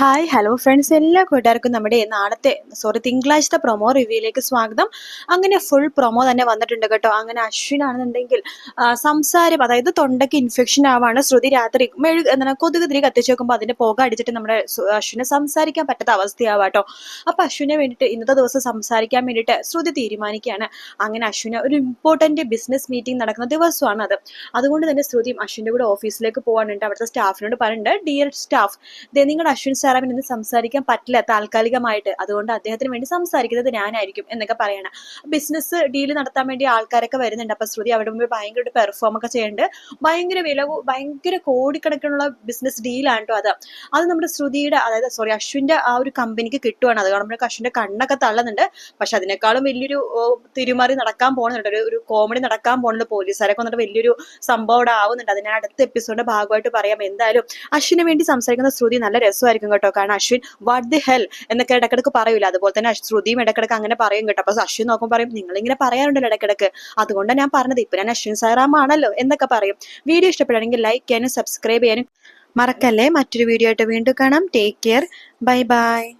Hi hello friends എല്ലാ കൂട്ടുകാർക്കും നമ്മുടെ നാളത്തെ സോറി തിങ്കളാഴ്ചത്തെ പ്രൊമോ റിവ്യൂയിലേക്ക് സ്വാഗതം. അങ്ങനെ ഫുൾ പ്രൊമോ തന്നെ വന്നിട്ടുണ്ട് കേട്ടോ. അങ്ങനെ അശ്വിനാണെന്നുണ്ടെങ്കിൽ സംസാരം അതായത് തൊണ്ടയ്ക്ക് ഇൻഫെക്ഷൻ ആവാണ്. ശ്രുതി രാത്രി മെഴു എന്താണ് കൊതുക് തിരി കത്തിച്ച് അതിന്റെ പുക അടിച്ചിട്ട് നമ്മുടെ അശ്വിനെ സംസാരിക്കാൻ പറ്റാത്ത അവസ്ഥയാവാട്ടോ അപ്പോൾ അശ്വിനെ വേണ്ടിയിട്ട് ഇന്നത്തെ ദിവസം സംസാരിക്കാൻ വേണ്ടിയിട്ട് ശ്രുതി തീരുമാനിക്കുകയാണ്. അങ്ങനെ അശ്വിന് ഒരു ഇമ്പോർട്ടന്റ് ബിസിനസ് മീറ്റിംഗ് നടക്കുന്ന ദിവസമാണ് അത്. അതുകൊണ്ട് തന്നെ ശ്രുതിയും അശ്വിന്റെ കൂടെ ഓഫീസിലേക്ക് പോകാനുണ്ട് അവിടുത്തെ സ്റ്റാഫിനോട് പറയുന്നുണ്ട് ഡിയർ സ്റ്റാഫ് ദേ നിങ്ങളുടെ അശ്വിൻ സാറാമിന് ഇന്ന് സംസാരിക്കാൻ പറ്റില്ല താൽക്കാലികമായിട്ട് അതുകൊണ്ട് അദ്ദേഹത്തിന് വേണ്ടി സംസാരിക്കുന്നത് ഞാനായിരിക്കും എന്നൊക്കെ പറയണം. ബിസിനസ് ഡീൽ നടത്താൻ വേണ്ടി ആൾക്കാരൊക്കെ വരുന്നുണ്ട്. അപ്പൊ ശ്രുതി അവിടെ മുമ്പ് ഭയങ്കര പെർഫോം ഒക്കെ ചെയ്യുന്നുണ്ട്. ഭയങ്കര വില ഭയങ്കര കോടിക്കണക്കിനുള്ള ബിസിനസ് ഡീലാണ് അത്. അത് നമ്മുടെ ശ്രുതിയുടെ അതായത് സോറി അശ്വിന്റെ ആ ഒരു കമ്പനിക്ക് കിട്ടുവാണ്. അത് കാണുമ്പോൾ അശ്വിന്റെ കണ്ണൊക്കെ തള്ളുന്നുണ്ട്. പക്ഷെ അതിനേക്കാളും വലിയൊരു തിരുമാറി നടക്കാൻ പോകുന്നുണ്ട് ഒരു കോമഡി നടക്കാൻ പോകുന്നുണ്ട് പോലീസുകാരൊക്കെ വന്നിട്ട് വലിയൊരു സംഭവം അവിടെ ആവുന്നുണ്ട്. അതിന് അടുത്ത എപ്പിസോഡിന്റെ ഭാഗമായിട്ട് പറയാം. എന്തായാലും അശ്വിന് വേണ്ടി സംസാരിക്കുന്ന ശ്രുതി നല്ല രസമായിരിക്കും കേട്ടോ. കാരണം അശ്വിൻ വാട്ട് ദി ഹെൽ എന്നൊക്കെ ഇടക്കിടക്ക് പറയൂല. അതുപോലെ തന്നെ ശ്രുതിയും ഇടക്കിടക്ക് അങ്ങനെ പറയും കേട്ടോ. അപ്പൊ അശ്വിൻ നോക്കുമ്പോൾ പറയും നിങ്ങൾ ഇങ്ങനെ പറയാറുണ്ടല്ലോ ഇടക്കിടക്ക്. അതുകൊണ്ടാണ് ഞാൻ പറഞ്ഞത്. ഇപ്പൊ ഞാൻ അശ്വിൻ സാറാം ആണല്ലോ എന്നൊക്കെ പറയും. വീഡിയോ ഇഷ്ടപ്പെടുകയാണെങ്കിൽ ലൈക്ക് ചെയ്യാനും സബ്സ്ക്രൈബ് ചെയ്യാനും മറക്കല്ലേ? മറ്റൊരു വീഡിയോ ആയിട്ട് വീണ്ടും കാണാം. Take care bye bye